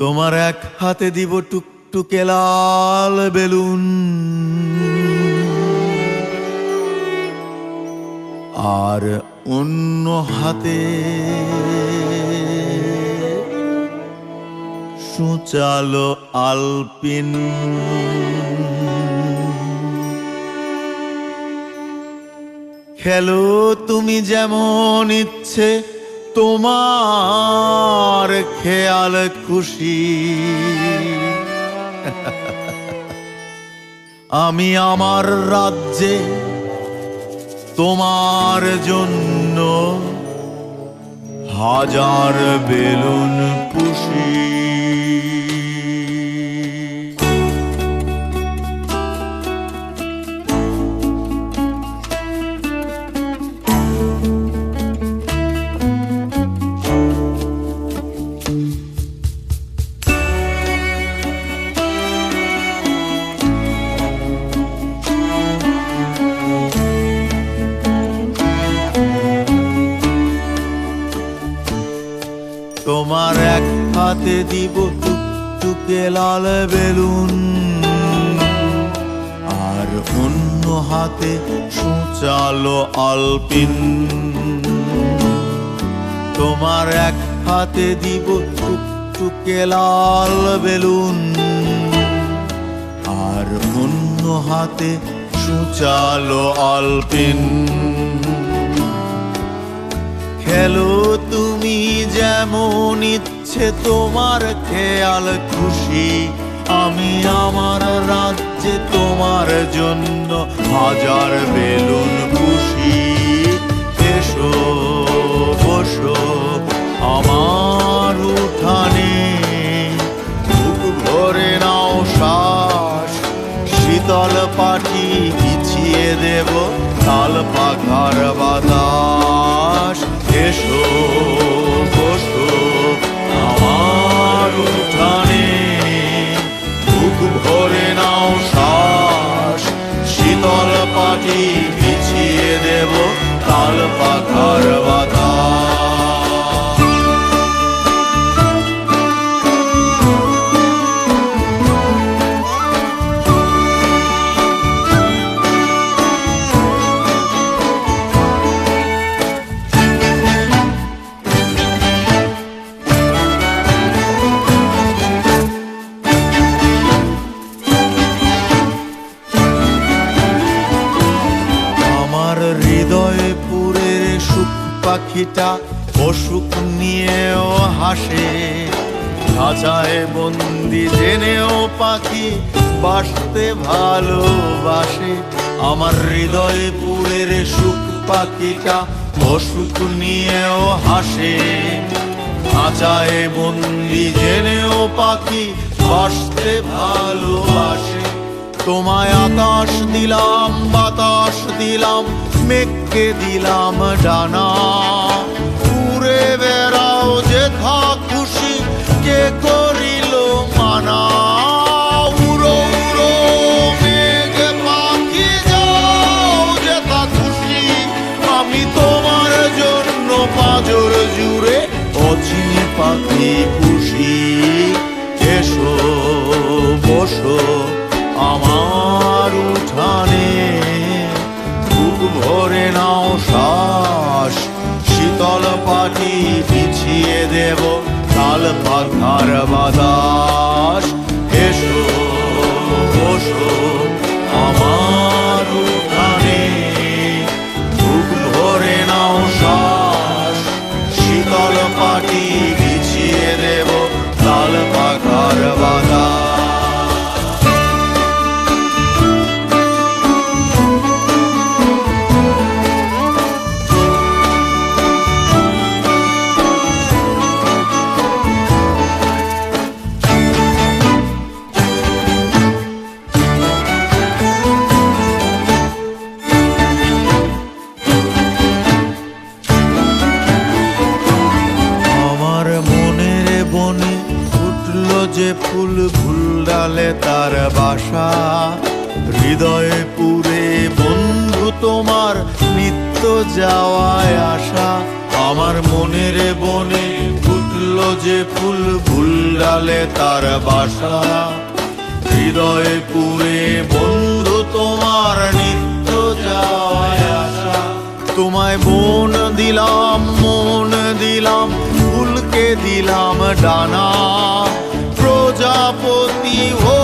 তোমার এক হাতে দিব টুকটুকে লাল বেলুন। আর অন্য হাতে সুচালো আলপিন। খেলো তুমি যেমন ইচ্ছে তোমার খেয়াল খুশি। আমি আমার রাজ্যে তোমার জন্য হাজার বেলুন হাতে দিব টুকটুকে লাল বেলুন। আর অন্য হাতে সুচালো আলপিন। তোমার এক হাতে দিব টুকটুকে লাল বেলুন। আর অন্য হাতে সুচালো আলপিন। খেলো তুমি যেমন ইচ্ছে তোমার খেয়াল খুশি। আমি আমার রাজ্যে তোমার জন্য হাজার বেলুন খুশি এসো, বসো, আমার উঠানে। বুক ভরে নাও শ্বাস, শীতল পাটি বিছিয়ে দেব। তাল পাখার বাতাস তাল পাখিটা অসুখ নিয়েও হাসে। খাঁচায় বন্দি জেনেও পাখি বাসতে ভালোবাসে। আমার হৃদয়ে পুরের সুখ পাখিটা অসুখ নিয়েও হাসে। খাঁচায় বন্দি জেনেও পাখি বাসতে ভালোবাসে। তোমায় আকাশ দিলাম, বাতাস দিলাম মেঘকে দিলাম ডানা। উড়ে বেড়াও যেথা খুশি, কে করিল মানা। উড়ো পাখি খুশি। আমি তোমার জন্য খুশি বসো, আমার শীতল পাটি বিছিয়ে দেব তাল যে ফুল ফুল ডালে তার বাসা। হৃদয়ে পুরে বন্ধু তোমার নিত্য যাওয়ায় আসা। আমার মনের বনে ফুটলো যে ফুল ফুল ডালে তার বাসা। হৃদয়ে পুরে বন্ধু তোমার নিত্য যাওয়ায় আশা তোমায় বোন দিলাম, মন দিলাম, ফুলকে দিলাম ডানা। প্রজাপতি ও